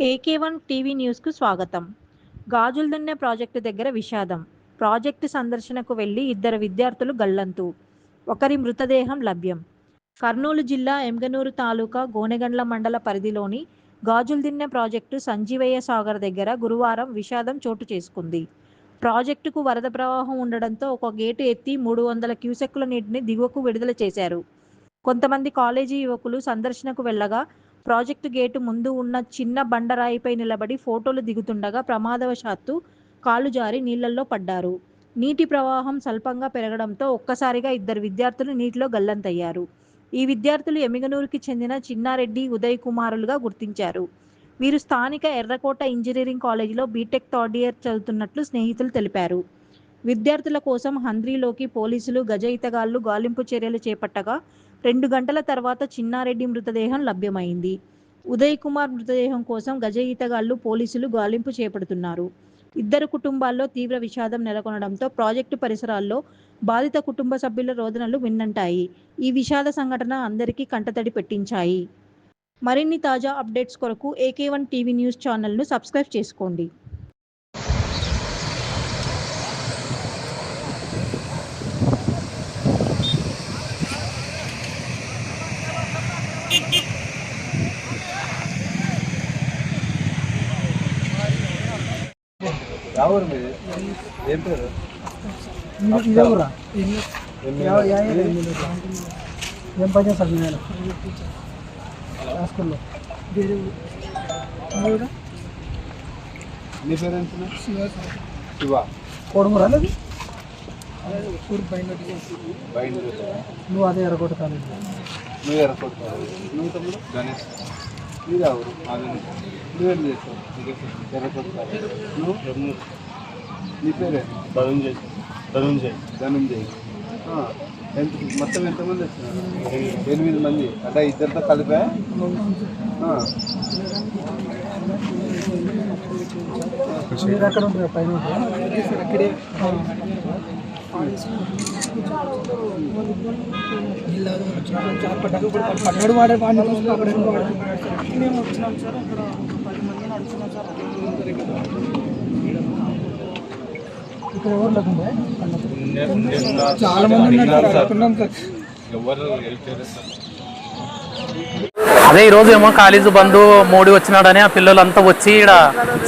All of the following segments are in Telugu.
ఏకే వన్ టీవీ న్యూస్కు స్వాగతం. గాజులదిన్నె ప్రాజెక్టు దగ్గర విషాదం. ప్రాజెక్టు సందర్శనకు వెళ్ళి ఇద్దరు విద్యార్థులు గల్లంతు. ఒకరి మృతదేహం లభ్యం. కర్నూలు జిల్లా ఎంగనూరు తాలూకా గోనెగండ్ల మండల పరిధిలోని గాజులదిన్నె ప్రాజెక్టు సంజీవయ్య సాగర్ దగ్గర గురువారం విషాదం చోటు చేసుకుంది. ప్రాజెక్టుకు వరద ప్రవాహం ఉండడంతో ఒక గేటు ఎత్తి మూడు వందల క్యూసెక్కుల నీటిని దిగువకు విడుదల చేశారు. కొంతమంది కాలేజీ యువకులు సందర్శనకు వెళ్ళగా ప్రాజెక్టు గేటు ముందు ఉన్న చిన్న బండరాయిపై నిలబడి ఫోటోలు దిగుతుండగా ప్రమాదవశాత్తు కాలు జారి నీళ్ళలో పడ్డారు. నీటి ప్రవాహం స్వల్పంగా పెరగడంతో ఒక్కసారిగా ఇద్దరు విద్యార్థులు నీటిలో గల్లంతయ్యారు. ఈ విద్యార్థులు ఎమిగనూరుకి చెందిన చిన్నారెడ్డి ఉదయ్ కుమారులుగా గుర్తించారు. వీరు స్థానిక ఎర్రకోట ఇంజనీరింగ్ కాలేజీలో బీటెక్ థర్డ్ ఇయర్ చదువుతున్నట్లు స్నేహితులు తెలిపారు. విద్యార్థుల కోసం హంద్రీలోకి పోలీసులు గజయితగాళ్ళు గాలింపు చర్యలు చేపట్టగా రెండు గంటల తర్వాత చిన్నారెడ్డి మృతదేహం లభ్యమైంది. ఉదయ్ కుమార్ మృతదేహం కోసం గజ ఈతగాళ్ళు పోలీసులు గాలింపు చేపడుతున్నారు. ఇద్దరు కుటుంబాల్లో తీవ్ర విషాదం నెలకొనడంతో ప్రాజెక్టు పరిసరాల్లో బాధిత కుటుంబ సభ్యుల రోదనలు విన్నంటాయి. ఈ విషాద సంఘటన అందరికీ కంటతడి పెట్టించాయి. మరిన్ని తాజా అప్డేట్స్ కొరకు ఏకే వన్ టీవీ న్యూస్ ఛానల్ను సబ్స్క్రైబ్ చేసుకోండి. ఎవరు మీది ఏం పేరు ఏం పని చేస్తారు నేను హాస్టల్లో నీ పేరు ఎంత శివ కోడుమూరా లేదు నువ్వు అదే ఎరగొట్ట కాలేజ్ నువ్వు ఎరకొట్టావు నువ్వు తమ్ముడు గణేష్ మీరు ఎవరు? ఆగండి నువ్వేం చేస్తావు ఎర్రకొట్టావు నువ్వు? నీ పేరే? ధనుంజయ్. ధనుంజయ్. ధనుంజయ్. ఎంత మొత్తం ఎంతమంది వచ్చినారు? ఎనిమిది. మంది. అంటే ఇద్దరితో కలిపా. మీరు ఎక్కడ ఉంటారు? పైన వాడే మేము వచ్చినాం సార్ అక్కడ పది సార్ ఇక్కడ ఎవరు లేకుండా చాలా మంది ఉన్నారు. Sir sir. అదే ఈ రోజు ఏమో కాలేజీ బంధు మోడీ వచ్చినాడని ఆ పిల్లలంతా వచ్చి ఇక్కడ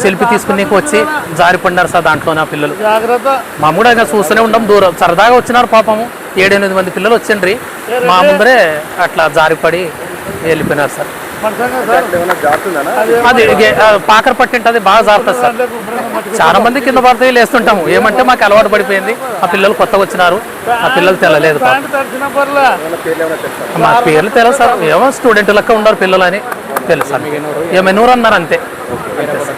సెల్ఫీ తీసుకునేకి వచ్చి జారిపడినారు సార్ దాంట్లోనే ఆ పిల్లలు. జాగ్రత్త. మా కూడా ఇంకా చూస్తూనే ఉంటాం దూరం. సరదాగా వచ్చినారు పాపము. ఏడెనిమిది మంది పిల్లలు వచ్చిండ్రి. మా ముందరే అట్లా జారిపడి వెళ్ళిపోయినారు సార్. అది పాకర పట్టింటది బాగా జారుతుంది సార్. చాలా మంది కింద పడితే లేస్తుంటాము. ఏమంటే మాకు అలవాటు పడిపోయింది. ఆ పిల్లలు కొత్తగా వచ్చినారు. ఆ పిల్లలు తెలుసా మా పేర్లు తెలుసు సార్. ఏమో స్టూడెంట్ లెక్క ఉన్నారు పిల్లలు అని. తెలుసు సార్. ఏమైనా అన్నారు అంతే. అంతే సార్